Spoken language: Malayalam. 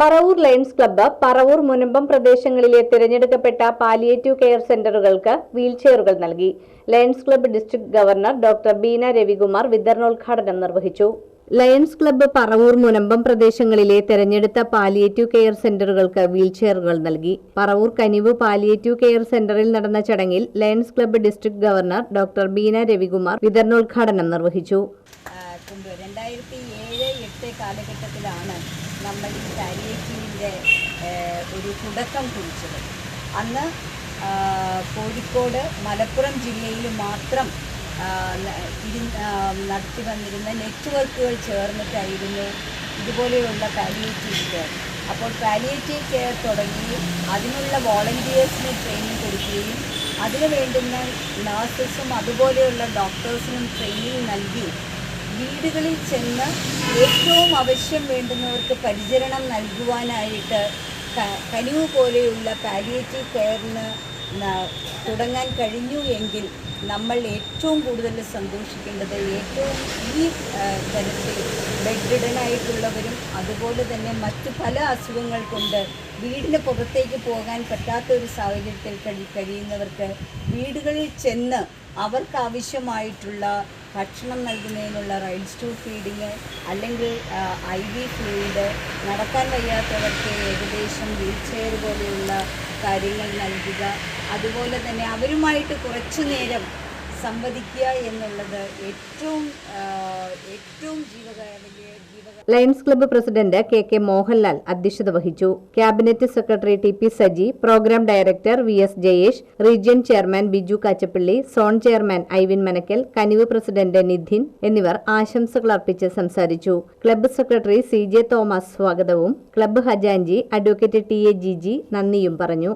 പറവൂർ ലയൺസ് ക്ലബ്ബ് പറവൂർ മുനമ്പം പ്രദേശങ്ങളിലെ തിരഞ്ഞെടുക്കപ്പെട്ട പാലിയേറ്റീവ് കെയർ സെന്ററുകൾക്ക് വീൽചെയറുകൾ നൽകി. Lions Club district governor doctor Beena Ravikumar വിതരണോദ്ഘാടനം നിർവഹിച്ചു. ലയൺസ് ക്ലബ്ബ് പറവൂർ മുനമ്പം പ്രദേശങ്ങളിലെ തെരഞ്ഞെടുത്ത പാലിയേറ്റീവ് കെയർ സെന്ററുകൾക്ക് വീൽചെയറുകൾ നൽകി. പറവൂർ കനിവ് പാലിയേറ്റീവ് കെയർ സെന്ററിൽ നടന്ന ചടങ്ങിൽ Lions Club district governor doctor Beena Ravikumar വിതരണോദ്ഘാടനം നിർവഹിച്ചു. കാലഘട്ടത്തിലാണ് നമ്മൾ ഈ പാലിയേറ്റീവിന്റെ ഒരു തുടക്കം കുറിച്ചത്. അന്ന് കോഴിക്കോട് മലപ്പുറം ജില്ലയിൽ മാത്രം ഇരു- നടത്തി വന്നിരുന്ന നെറ്റ്വർക്കുകൾ ചേർന്നിട്ടായിരുന്നു ഇതുപോലെയുള്ള പാലിയേറ്റീവ് കെയർ അപ്പോൾ പാലിയേറ്റീവ് കെയർ തുടങ്ങി അതിനുള്ള വോളണ്ടിയേഴ്സിന് ട്രെയിനിങ് കൊടുക്കുകയും അതിന് വേണ്ടുന്ന നഴ്സസും അതുപോലെയുള്ള ഡോക്ടേഴ്സിനും ട്രെയിനിങ് നൽകി വീടുകളിൽ ചെന്ന് ഏറ്റവും ആവശ്യം വേണ്ടുന്നവർക്ക് പരിചരണം നൽകുവാനായിട്ട് കനിവ് പോലെയുള്ള പാലിയേറ്റീവ് കെയറിന് തുടങ്ങാൻ കഴിഞ്ഞു എങ്കിൽ നമ്മൾ ഏറ്റവും കൂടുതൽ സന്തോഷിക്കേണ്ടത് ഏറ്റവും ഈ തരത്തിൽ ബെഡ്രിഡനായിട്ടുള്ളവരും അതുപോലെ തന്നെ മറ്റു പല അസുഖങ്ങൾ കൊണ്ട് വീടിന് പുറത്തേക്ക് പോകാൻ പറ്റാത്ത ഒരു സാഹചര്യത്തിൽ കഴി കഴിയുന്നവർക്ക് വീടുകളിൽ ചെന്ന് അവർക്ക് ആവശ്യമായിട്ടുള്ള ഭക്ഷണം നൽകുന്നതിനുള്ള റൈഡ്സ് ടു ഫീഡിങ് അല്ലെങ്കിൽ ഐ വി ഫ്ലൂയിഡ് നടക്കാൻ കഴിയാത്തവർക്ക് ഏകദേശം വീൽ ചെയർ പോലെയുള്ള കാര്യങ്ങൾ നൽകുക. അതുപോലെ തന്നെ അവരുമായിട്ട് കുറച്ചു നേരം സംവദിക്കുക എന്നുള്ളത് ഏറ്റവും ഏറ്റവും ജീവകാരണ വലിയ ജീവക Lions Club president K K Mohanlal അധ്യക്ഷത വഹിച്ചു. Cabinet secretary T P Saji programme director V S Jayesh region chairman Biju Kachappilly zone chairman Ivin Manakkal Kanivu president Nidhin എന്നിവർ ആശംസകൾ അർപ്പിച്ച് സംസാരിച്ചു. Club secretary C J Thomas സ്വാഗതവും ക്ലബ്ബ് ഹജാൻജി അഡ്വക്കേറ്റ് ടി എ ജിജി നന്ദിയും പറഞ്ഞു.